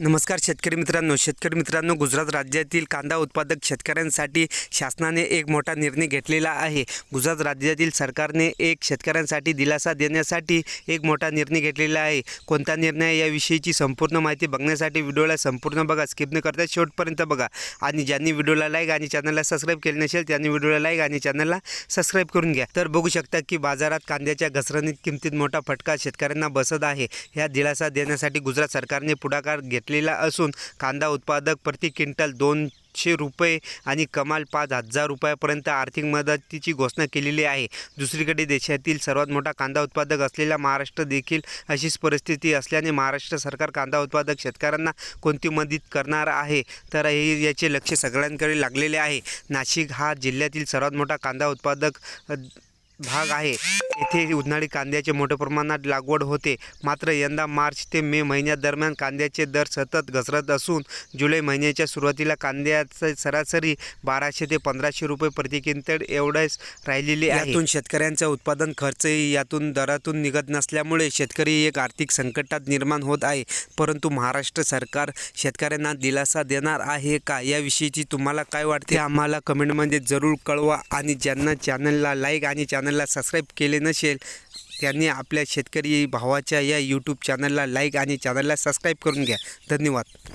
नमस्कार शेतकरी मित्रांनो. शेतकरी मित्रांनो गुजरात राज्यातील कांदा उत्पादक शेतकऱ्यांसाठी शासनाने एक मोठा निर्णय घेतलेला आहे. गुजरात राज्यातील सरकारने एक शेतकऱ्यांसाठी दिलासा देण्यासाठी एक मोठा निर्णय घेतलेला आहे. कोणता निर्णय याविषयीची संपूर्ण माहिती बघण्यासाठी व्हिडिओला संपूर्ण बघा स्किप न करता शेवटपर्यंत बघा. आणि ज्यांनी व्हिडिओला लाईक आणि चॅनलला सबस्क्राईब केले नसेल त्यांनी व्हिडिओला लाईक आणि चॅनलला सबस्क्राईब करून घ्या. तर बघू शकता की बाजारात कांद्याच्या घसरणीत किमतीत मोठा फटका शेतकऱ्यांना बसत आहे. ह्या दिलासा देण्यासाठी गुजरात सरकारने पुढाकार घेतलेला असून कांदा उत्पादक प्रति क्विंटल दोनशे रुपये आणि कमाल पाच हजार रुपयापर्यंत आर्थिक मदतीची घोषणा केलेली आहे. दुसरीकडे देशातील सर्वात मोठा कांदा उत्पादक असलेला महाराष्ट्र देखील अशीच परिस्थिती असल्याने महाराष्ट्र सरकार कांदा उत्पादक शेतकऱ्यांना कोणती मदत करणार आहे? तर हे याचे लक्ष सगळ्यांकडे लागलेले आहे. नाशिक हा जिल्ह्यातील सर्वात मोठा कांदा उत्पादक भाग आहे. येथे उन्हाळी कांद्याचे मोठ्या प्रमाणात लागवड होते. मात्र यंदा मार्च ते मे महिन्यादरम्यान कांद्याचे दर सतत घसरत असून जुलै महिन्याच्या सुरुवातीला कांद्याचं सरासरी बाराशे ते पंधराशे रुपये प्रति क्विंटल एवढेच राहिलेले आहे. यातून शेतकऱ्यांचा उत्पादन खर्चही यातून दरातून निघत नसल्यामुळे शेतकरी एक आर्थिक संकटात निर्माण होत आहे. परंतु महाराष्ट्र सरकार शेतकऱ्यांना दिलासा देणार आहे का याविषयीची तुम्हाला काय वाटते? आम्हाला कमेंटमध्ये जरूर कळवा आणि ज्यांना चॅनलला लाईक आणि चॅनल चॅनलला सबस्क्राईब केले नसेल त्यांनी आपल्या शेतकरी भावाच्या या यूट्यूब चॅनलला लाईक आणि चॅनलला सबस्क्राईब करून घ्या. धन्यवाद.